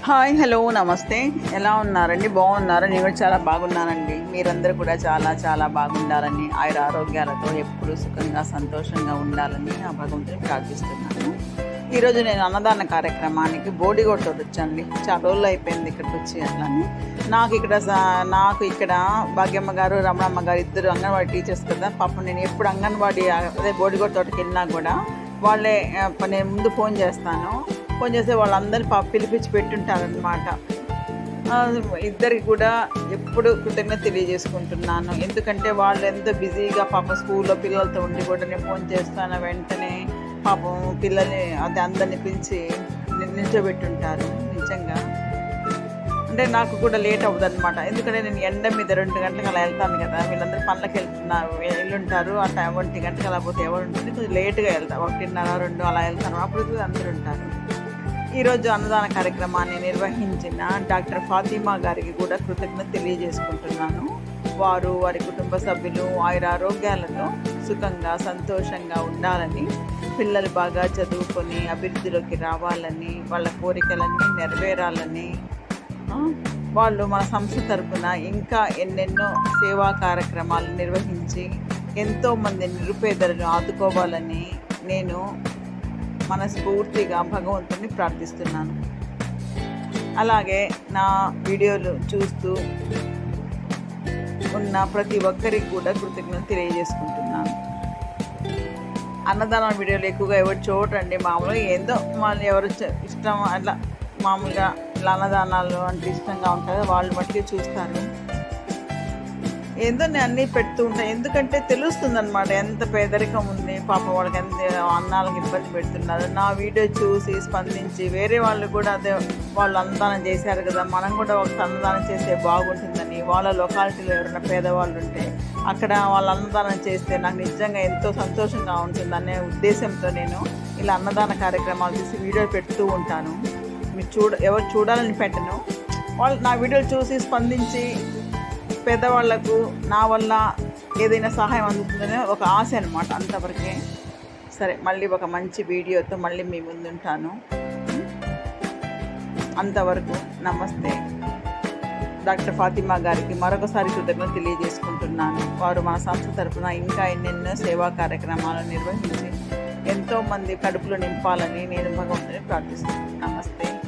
Hi hello నమస్తే. ఎలా ఉన్నారండి? బాగున్నారా? నేను కూడా చాలా బాగున్నానండి. మీరందరూ కూడా చాలా చాలా బాగుండాలని ఆయుర ఆరోగ్యాలతో ఎప్పుడూ సుఖంగా సంతోషంగా ఉండాలని ఆ భగవంతుని ప్రార్థిస్తున్నాను. ఈరోజు నేను అన్నదాన కార్యక్రమానికి బోడిగోట్లో వచ్చానండి చాలా రోజులు అయిపోయింది ఇక్కడికి వచ్చి అట్లాని. నాకు ఇక్కడ నాకు ఇక్కడ భాగ్యమ్మ గారు రమణమ్మ గారు ఇద్దరు అంగన్వాడీ టీచర్స్ కదా. పాపం నేను ఎప్పుడు అంగన్వాడీ అదే బోడిగోట్ తోటకి వెళ్ళినా కూడా వాళ్ళే నేను ముందు ఫోన్ చేస్తాను. ఫోన్ చేస్తే వాళ్ళందరినీ పాప పిలిపించి పెట్టుంటారనమాట ఇద్దరికి కూడా ఎప్పుడు కృతజ్ఞత తెలియజేసుకుంటున్నాను. ఎందుకంటే వాళ్ళు ఎంత బిజీగా పాప స్కూల్లో పిల్లలతో ఉండి కూడా నేను ఫోన్ చేస్తాను వెంటనే పాపం పిల్లల్ని అది అందరిని పిలిచి నిల్చోబెట్టుంటారు నిజంగా. అంటే నాకు కూడా లేట్ అవ్వదు అనమాట ఎందుకంటే నేను ఎండ మీద రెండు గంటలకు అలా వెళ్తాను కదా వీళ్ళందరూ పనులకు వెళ్తున్నారు వెళ్ళుంటారు. ఆ టైం ఒంటి గంటకు అలా పోతే ఎవరు ఉంటుంది కొంచెం లేట్గా వెళ్తాను ఒకటిన్నర రెండు అలా వెళ్తాను అప్పుడు అందరు ఉంటారు. ఈరోజు అన్నదాన కార్యక్రమాన్ని నిర్వహించిన డాక్టర్ ఫాతిమా గారికి కూడా కృతజ్ఞత తెలియజేసుకుంటున్నాను. వారు వారి కుటుంబ సభ్యులు ఆయుర ఆరోగ్యాలతో సుఖంగా సంతోషంగా ఉండాలని పిల్లలు బాగా చదువుకొని అభివృద్ధిలోకి రావాలని వాళ్ళ కోరికలన్నీ నెరవేరాలని వాళ్ళు మన సంస్థ తరపున ఇంకా ఎన్నెన్నో సేవా కార్యక్రమాలు నిర్వహించి ఎంతోమంది నిరుపేదలను ఆదుకోవాలని నేను మనస్ఫూర్తిగా భగవంతుని ప్రార్థిస్తున్నాను. అలాగే నా వీడియోలు చూస్తూ ఉన్న ప్రతి ఒక్కరికి కూడా కృతజ్ఞత తెలియజేసుకుంటున్నాను. అన్నదానం వీడియోలు ఎక్కువగా ఎవరు చూడండి మామూలుగా ఏందో వాళ్ళు ఎవరు ఇష్టం అట్లా మామూలుగా అన్నదానాలు అంటే ఇష్టంగా ఉంటుంది వాళ్ళు మట్టికి చూస్తారు. ఏందో నేను అన్నీ పెడుతూ ఉంటాను ఎందుకంటే తెలుస్తుంది అనమాట ఎంత పేదరికం ఉంది పాప వాళ్ళకి ఎంత అన్నాలకు ఇబ్బంది పెడుతున్నారు. నా వీడియో చూసి స్పందించి వేరే వాళ్ళు కూడా అదే వాళ్ళు అన్నదానం చేశారు కదా మనం కూడా ఒక అన్నదానం చేస్తే బాగుంటుందని వాళ్ళ లొకాలిటీలో ఎవరైనా పేదవాళ్ళు ఉంటే అక్కడ వాళ్ళు అన్నదానం చేస్తే నాకు నిజంగా ఎంతో సంతోషంగా ఉంటుందనే ఉద్దేశంతో నేను ఇలా అన్నదాన కార్యక్రమాలు చేసి వీడియో పెడుతూ ఉంటాను. మీరు చూడ ఎవరు చూడాలని పెట్టను. వాళ్ళు నా వీడియోలు చూసి స్పందించి పేదవాళ్ళకు నా వల్ల ఏదైనా సహాయం అందుతుందనే ఒక ఆశ అనమాట అంతవరకే. సరే మళ్ళీ ఒక మంచి వీడియోతో మళ్ళీ మీ ముందుంటాను. అంతవరకు నమస్తే. డాక్టర్ ఫాతిమా గారికి మరొకసారి కృతజ్ఞతలు తెలియజేసుకుంటున్నాను. వారు మా సంస్థ తరఫున ఇంకా ఎన్నెన్నో సేవా కార్యక్రమాలు నిర్వహించి ఎంతోమంది కడుపులో నింపాలని నేను భగవంతుని ప్రార్థిస్తున్నాను. నమస్తే.